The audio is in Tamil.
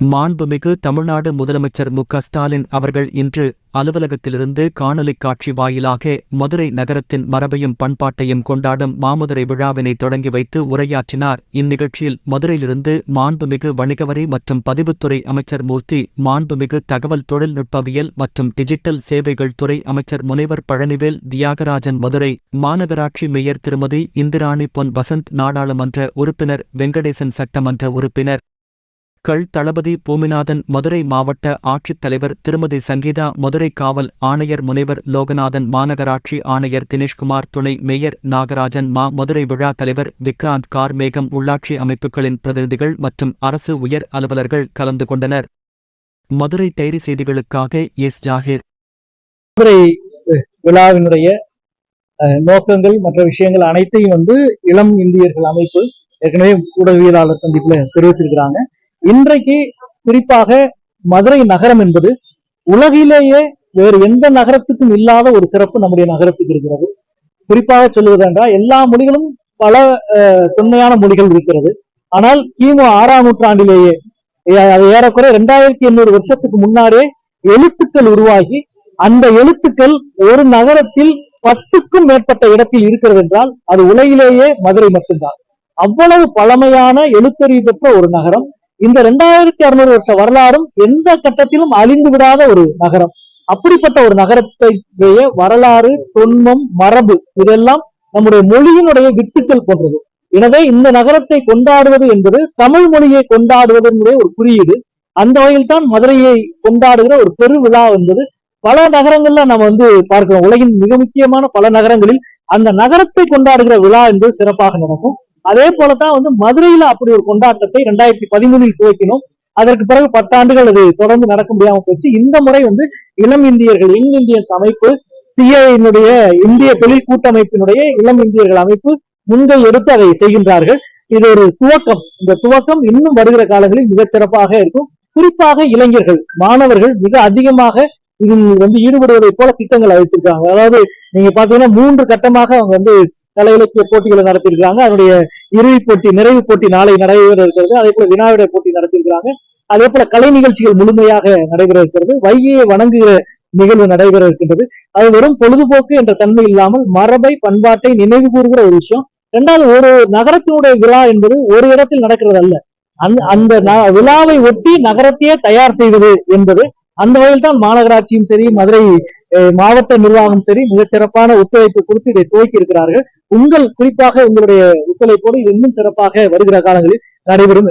மாண்புமிகு தமிழ்நாடு முதலமைச்சர் மு ஸ்டாலின் அவர்கள் இன்று அலுவலகத்திலிருந்து காணொலிக் காட்சி வாயிலாக மதுரை நகரத்தின் மரபையும் பண்பாட்டையும் கொண்டாடும் மாமதுரை விழாவினை தொடங்கி வைத்து உரையாற்றினார். இந்நிகழ்ச்சியில் மதுரையிலிருந்து மாண்புமிகு வணிகவரி மற்றும் பதிவுத்துறை அமைச்சர் மூர்த்தி மாண்புமிகு தகவல் தொழில்நுட்பவியல் மற்றும் டிஜிட்டல் சேவைகள் துறை அமைச்சர் முனைவர் பழனிவேல் தியாகராஜன் மதுரை மாநகராட்சி மேயர் திருமதி இந்திராணி பொன் வசந்த் நாடாளுமன்ற உறுப்பினர் வெங்கடேசன் சட்டமன்ற உறுப்பினர் மக்கள் தளபதி பூமிநாதன் மதுரை மாவட்ட ஆட்சித்தலைவர் திருமதி சங்கீதா மதுரை காவல் ஆணையர் முனைவர் லோகநாதன் மாநகராட்சி ஆணையர் தினேஷ்குமார் துணை மேயர் நாகராஜன் மா மதுரை விழா தலைவர் விக்ராந்த் கார்மேகம் உள்ளாட்சி அமைப்புகளின் பிரதிநிதிகள் மற்றும் அரசு உயர் அலுவலர்கள் கலந்து கொண்டனர். மதுரை டைரி செய்திகளுக்காக எஸ். ஜாகிர். மதுரை விழாவினுடைய நோக்கங்கள் மற்ற விஷயங்கள் அனைத்தையும் வந்து இளம் இந்தியர்கள் அமைப்பு ஏற்கனவே ஊடகவியலாளர் சந்திப்புல தெரிவிச்சிருக்கிறாங்க. இன்றைக்கு குறிப்பாக மதுரை நகரம் என்பது உலகிலேயே வேறு எந்த நகரத்துக்கும் இல்லாத ஒரு சிறப்பு நம்முடைய நகரத்துக்கு இருக்கிறது. குறிப்பாக சொல்லுவதென்றால் எல்லா மொழிகளும் பல தொன்மையான மொழிகள் இருக்கிறது. ஆனால் கிமு ஆறாம் நூற்றாண்டிலேயே அது ஏறக்குறைய ரெண்டாயிரத்தி எண்ணூறு வருஷத்துக்கு முன்னாடியே எழுத்துக்கள் உருவாகி அந்த எழுத்துக்கள் ஒரு நகரத்தில் பத்துக்கும் மேற்பட்ட இடத்தில் இருக்கிறது என்றால் அது உலகிலேயே மதுரை மட்டும்தான். அவ்வளவு பழமையான எழுத்தறிவு பெற்ற ஒரு நகரம். இந்த ரெண்டாயிரத்தி அறுநூறு வருஷ வரலாறும் எந்த கட்டத்திலும் அழிந்து விடாத ஒரு நகரம். அப்படிப்பட்ட ஒரு நகரத்தைய வரலாறு தொன்மம் மரபு இதெல்லாம் நம்முடைய மொழியினுடைய வித்துக்கள் போன்றது. எனவே இந்த நகரத்தை கொண்டாடுவது என்பது தமிழ் மொழியை கொண்டாடுவதனுடைய ஒரு குறியீடு. அந்த வகையில் தான் மதுரையை கொண்டாடுகிற ஒரு பெருவிழா என்பது பல நகரங்கள்ல நம்ம வந்து பார்க்கிறோம். உலகின் மிக முக்கியமான பல நகரங்களில் அந்த நகரத்தை கொண்டாடுகிற விழா என்பது சிறப்பாக நடக்கும். அதே போலதான் வந்து மதுரையில அப்படி ஒரு கொண்டாட்டத்தை ரெண்டாயிரத்தி பதிமூணில் துவக்கினோம். அதற்கு பிறகு பத்தாண்டுகள் அது தொடர்ந்து நடக்க முடியாம போச்சு. இந்த முறை வந்து இளம் இந்தியர்கள் யங் இந்தியன்ஸ் அமைப்பு சிஐனுடைய இந்திய தொழில் கூட்டமைப்பினுடைய இளம் இந்தியர்கள் அமைப்பு முன்கை எடுத்து அதை செய்கின்றார்கள். இது ஒரு துவக்கம். இந்த துவக்கம் இன்னும் வருகிற காலங்களில் மிகச் சிறப்பாக இருக்கும். குறிப்பாக இளைஞர்கள் மாணவர்கள் மிக அதிகமாக இதில் வந்து ஈடுபடுவதை போல திட்டங்கள் வைத்திருக்காங்க அதாவது நீங்க பாத்தீங்கன்னா மூன்று கட்டமாக அவங்க வந்து கலை இலக்கிய போட்டிகளை நடத்தியிருக்கிறாங்க. அதனுடைய இறுதி போட்டி நிறைவு போட்டி நாளை நடைபெற இருக்கிறது அதே போல வினாவிட போட்டி நடத்தியிருக்கிறாங்க. அதே போல கலை நிகழ்ச்சிகள் முழுமையாக நடைபெற இருக்கிறது வைகையை வணங்குகிற நிகழ்வு நடைபெற இருக்கின்றது அது வெறும் பொழுதுபோக்கு என்ற தன்மை இல்லாமல் மரபை பண்பாட்டை நினைவு கூறுகிற ஒரு விஷயம். இரண்டாவது ஒரு நகரத்தினுடைய விழா என்பது ஒரு இடத்தில் நடக்கிறது அல்ல. அந்த அந்த விழாவை ஒட்டி நகரத்தையே தயார் செய்வது என்பது அந்த வகையில் தான் மாநகராட்சியும் சரி மதுரை மாவட்ட நிர்வாகம் சரி மிகச்சிறப்பான ஒத்துழைப்பு கொடுத்து இதை துவக்கி இருக்கிறார்கள் உங்கள் குறிப்பாக உங்களுடைய ஒத்துழைப்போடு இது இன்னும் சிறப்பாக வருகிற காலங்களில் நடைபெறும்